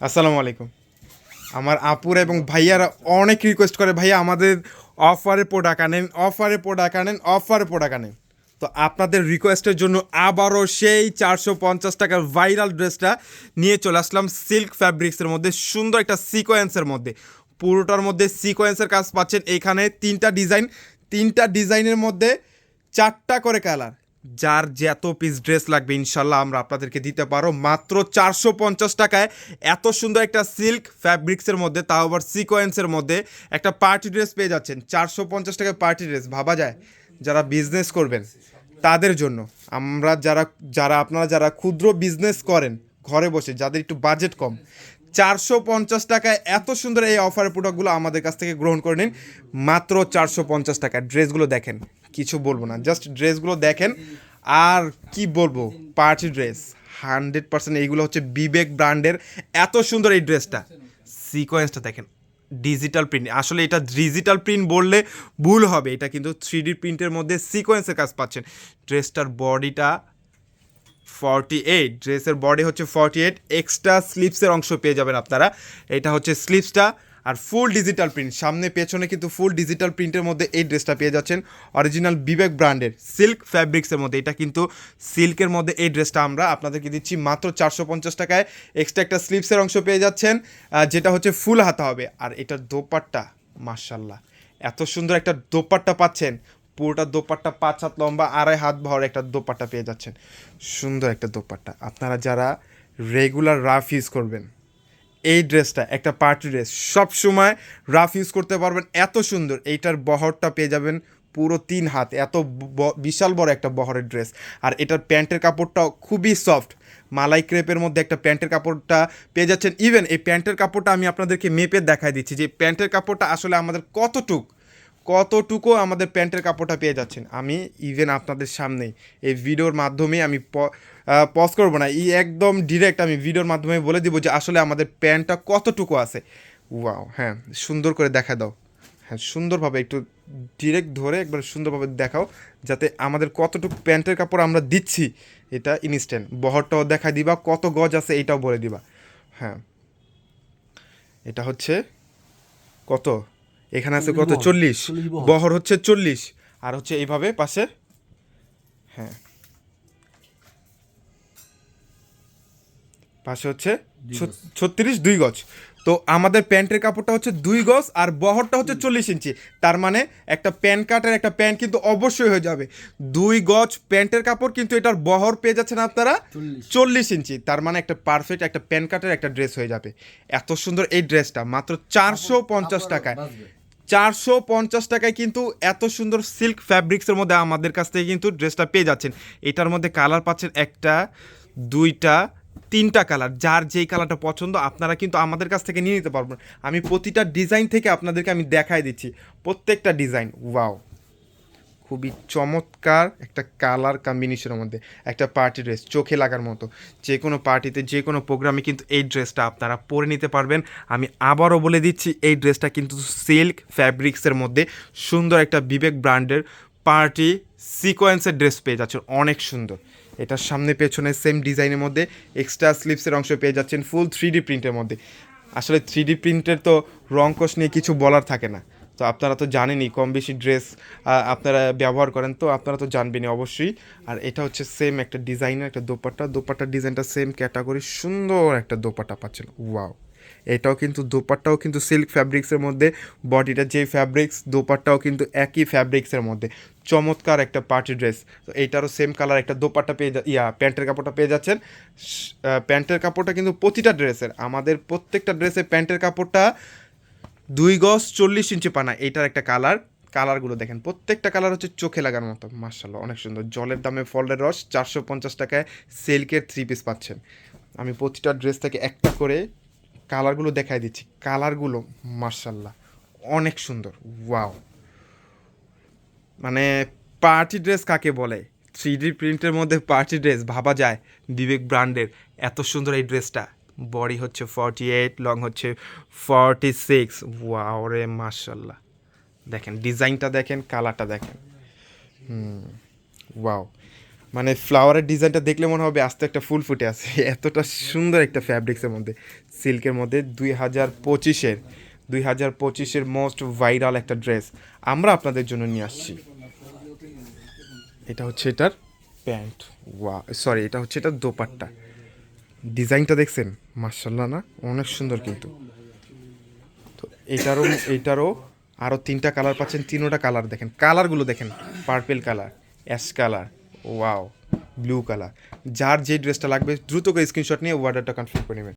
আসসালামু আলাইকুম। আমার আপুরা এবং ভাইয়ারা অনেক রিকোয়েস্ট করে, ভাইয়া, আমাদের অফারে প্রোডাক্ট আনেন অফারে প্রোডাক্ট আনেন অফারে প্রোডাক্ট আনেন। তো আপনাদের রিকোয়েস্টের জন্য আবারও সেই চারশো পঞ্চাশ টাকার ভাইরাল ড্রেসটা নিয়ে চলে আসলাম সিল্ক ফ্যাব্রিক্সের মধ্যে, সুন্দর একটা সিকোয়েন্সের মধ্যে। পুরোটার মধ্যে সিকোয়েন্সের কাজ পাচ্ছেন এখানে তিনটা ডিজাইন তিনটা ডিজাইনের মধ্যে চারটা করে কালার যার যত পিস ড্রেস লাগবে, ইনশাল্লাহ আমরা আপনাদেরকে দিতে পারো। মাত্র চারশো পঞ্চাশ টাকায় এত সুন্দর একটা সিল্ক ফ্যাব্রিক্সের মধ্যে, তাও আবার সিকোয়েন্সের মধ্যে একটা পার্টি ড্রেস পেয়ে যাচ্ছেন। চারশো পঞ্চাশ টাকায় পার্টি ড্রেস ভাবা যায়? যারা বিজনেস করবেন, তাদের জন্য। আমরা যারা যারা আপনারা যারা ক্ষুদ্র বিজনেস করেন, ঘরে বসে, যাদের একটু বাজেট কম, চারশো পঞ্চাশ টাকায় এত সুন্দর এই অফারের প্রোডাক্টগুলো আমাদের কাছ থেকে গ্রহণ করে নিন। মাত্র চারশো পঞ্চাশ টাকা ড্রেসগুলো দেখেন, কিছু বলব না জাস্ট ড্রেসগুলো দেখেন। আর কি বলব পার্টি ড্রেস হান্ড্রেড পার্সেন্ট এইগুলো হচ্ছে বিবেক ব্র্যান্ডের, এত সুন্দর এই ড্রেসটা সিকোয়েন্সটা দেখেন ডিজিটাল প্রিন্ট আসলে এটা ডিজিটাল প্রিন্ট বললে ভুল হবে, এটা কিন্তু থ্রি ডি প্রিন্টের মধ্যে সিকোয়েন্সের কাজ পাচ্ছেন। ড্রেসটার বডিটা ফর্টি এইট ড্রেসের বডি হচ্ছে ফর্টি এইট এক্সট্রা স্লিপসের অংশ পেয়ে যাবেন আপনারা। এটা হচ্ছে স্লিপসটা আর ফুল ডিজিটাল প্রিন্ট সামনে, পেছনে কিন্তু ফুল ডিজিটাল প্রিন্টের মধ্যে এই ড্রেসটা পেয়ে যাচ্ছেন। অরিজিনাল বিবেক ব্র্যান্ডের সিল্ক ফ্যাব্রিক্সের মধ্যে। এটা কিন্তু সিল্কের মধ্যে এই ড্রেসটা আমরা আপনাদেরকে দিচ্ছি মাত্র চারশো পঞ্চাশ টাকায়। এক্সট্রা একটা স্লিপসের অংশ পেয়ে যাচ্ছেন যেটা হচ্ছে ফুল হাতা হবে। আর এটার দোপাট্টা মার্শাল্লাহ এত সুন্দর একটা দোপাট্টা পাচ্ছেন। পুরোটা দোপাট্টা পাঁচ হাত লম্বা, আড়াই হাত ভর একটা দোপাট্টা পেয়ে যাচ্ছেন। সুন্দর একটা দোপাট্টা। আপনারা যারা রেগুলার রাফ ইউজ করবেন এই ড্রেসটা, একটা পার্টি ড্রেস সব সময় রাফ ইউজ করতে পারবেন, এত সুন্দর। এইটার বহরটা পেয়ে যাবেন পুরো তিন হাত, এত বিশাল বড় একটা বহরের ড্রেস। আর এটার প্যান্টের কাপড়টাও খুবই সফট। মালাই ক্রেপের মধ্যে একটা প্যান্টের কাপড়টা পেয়ে যাচ্ছেন। ইভেন এই প্যান্টের কাপড়টা আমি আপনাদেরকে মেপে দেখাই দিচ্ছি যে প্যান্টের কাপড়টা আসলে আমাদের কতটুক কতটুকু আমাদের প্যান্টের কাপড়টা পেয়ে যাচ্ছেন? আমি ইভেন আপনাদের সামনেই। এই ভিডিওর মাধ্যমে আমি পজ করব না। এই একদম ডিরেক্ট আমি ভিডিওর মাধ্যমে বলে দিব যে আসলে আমাদের প্যান্টটা কতটুকু আছে। ওয়াও হ্যাঁ সুন্দর করে দেখা দাও। হ্যাঁ সুন্দরভাবে একটু ডিরেক্ট ধরে একবার সুন্দরভাবে দেখাও, যাতে আমাদের কতটুকু প্যান্টের কাপড় আমরা দিচ্ছি, এটা ইনস্ট্যান্ট বহরটাও দেখা দিবা, কত গজ আছে এটাও বলে দিবা। হ্যাঁ। এটা হচ্ছে কত? এখানে আছে কত? চল্লিশ। বহর। হচ্ছে চল্লিশ। আর হচ্ছে এইভাবে পাশে হ্যাঁ পাশে হচ্ছে ছত্রিশ দুই গজ। তো আমাদের প্যান্টের কাপড়টা হচ্ছে দুই গজ আর বহরটা হচ্ছে চল্লিশ ইঞ্চি। তার মানে একটা প্যান্ট কাটের একটা প্যান্ট কিন্তু অবশ্যই হয়ে যাবে। দুই গজ প্যান্টের কাপড় কিন্তু এটার বহর পেয়ে যাচ্ছেন আপনারা চল্লিশ। চল্লিশ ইঞ্চি। তার মানে একটা পারফেক্ট একটা প্যান্ট কাটের একটা ড্রেস হয়ে যাবে। এত সুন্দর এই ড্রেসটা মাত্র চারশো পঞ্চাশ টাকায়। চারশো পঞ্চাশ টাকায় কিন্তু এত সুন্দর সিল্ক ফ্যাব্রিক্সের মধ্যে আমাদের কাছ থেকে কিন্তু ড্রেসটা পেয়ে যাচ্ছেন। এটার মধ্যে কালার পাচ্ছেন একটা দুইটা তিনটা কালার যার যেই কালারটা পছন্দ আপনারা কিন্তু আমাদের কাছ থেকে নিয়ে নিতে পারবেন। আমি প্রতিটা ডিজাইন থেকে আপনাদেরকে আমি দেখাই দিচ্ছি। প্রত্যেকটা ডিজাইন ওয়াও খুবই চমৎকার একটা কালার কম্বিনেশনের মধ্যে, একটা পার্টি ড্রেস চোখে লাগার মতো। যে কোনো পার্টিতে যে কোনো প্রোগ্রামে কিন্তু এই ড্রেসটা আপনারা পরে নিতে পারবেন। আমি আবারও বলে দিচ্ছি, এই ড্রেসটা কিন্তু সিল্ক ফ্যাব্রিক্সের মধ্যে সুন্দর একটা বিবেক ব্র্যান্ডের পার্টি সিকোয়েন্সের ড্রেস পেয়ে যাচ্ছেন। অনেক সুন্দর। এটার সামনে পেছনে সেম ডিজাইনের মধ্যে এক্সট্রা স্লিপসের অংশ পেয়ে যাচ্ছেন ফুল থ্রি ডি প্রিন্টের মধ্যে। আসলে থ্রি ডি প্রিন্টের তো রং কোষ নিয়ে কিছু বলার থাকে না। তো আপনারা তো জানেনই, কম বেশি ড্রেস আপনারা ব্যবহার করেন, তো আপনারা তো জানবেনই অবশ্যই। আর এটা হচ্ছে সেম একটা ডিজাইনের একটা দোপাট্টা। দোপাট্টার ডিজাইনটা সেম ক্যাটাগরি সুন্দর একটা দোপাট্টা পাচ্ছেন। ওয়াও এটাও কিন্তু দোপাট্টাও কিন্তু সিল্ক ফ্যাব্রিক্সের মধ্যে বডিটা যে ফ্যাব্রিক্স দোপাট্টাও কিন্তু একই ফ্যাব্রিক্সের মধ্যে। চমৎকার একটা পার্টি ড্রেস তো এইটারও সেম কালার একটা দোপাট্টা পেয়ে যা ইয়া, প্যান্টের কাপড়টা পেয়ে যাচ্ছেন। প্যান্টের কাপড়টা কিন্তু প্রতিটা ড্রেসের আমাদের প্রত্যেকটা ড্রেসে প্যান্টের কাপড়টা দুই গজ চল্লিশ ইঞ্চি পানা। এইটার একটা কালার কালারগুলো দেখেন, প্রত্যেকটা কালার হচ্ছে চোখে লাগার মতো। মার্শাল্লাহ অনেক সুন্দর। জলের দামে ফলের রস, চারশো পঞ্চাশ টাকায় সিল্কের থ্রি পিস পাচ্ছেন। আমি প্রতিটা ড্রেস থেকে একটা করে কালারগুলো দেখাই দিচ্ছি। কালারগুলো মার্শাল্লাহ অনেক সুন্দর, ওয়াও। মানে পার্টি ড্রেস কাকে বলে? থ্রি ডি প্রিন্টের মধ্যে পার্টি ড্রেস, ভাবা যায়, বিবেক ব্র্যান্ডের, এত সুন্দর এই ড্রেসটা। বডি হচ্ছে ফর্টি এইট লং হচ্ছে ফর্টি সিক্স ওয়াও রে মার্শাল্লাহ দেখেন, ডিজাইনটা দেখেন, কালারটা দেখেন। Hmm, wow. মানে ফ্লাওয়ারের ডিজাইনটা দেখলে মনে হবে আস্তে একটা ফুল ফুটে আছে। এতটা সুন্দর একটা ফ্যাব্রিক্সের মধ্যে। সিল্কের মধ্যে দুই হাজার পঁচিশের, দুই হাজার পঁচিশের মোস্ট ভাইরাল একটা ড্রেস আমরা আপনাদের জন্য নিয়ে আসছি। এটা হচ্ছে এটার প্যান্ট। ওয়া সরি এটা হচ্ছে এটার দোপাট্টা। ডিজাইনটা দেখছেন? মার্শাল্লাহ না? অনেক সুন্দর কিন্তু। তো এটারও এটারও আরও তিনটা কালার পাচ্ছেন। তিনোটা কালার দেখেন। কালারগুলো দেখেন। Purple colour ash colour wow blue colour যার যে ড্রেসটা লাগবে, দ্রুত করে স্ক্রিনশট নিয়ে অর্ডারটা কনফার্ম করে নেবেন।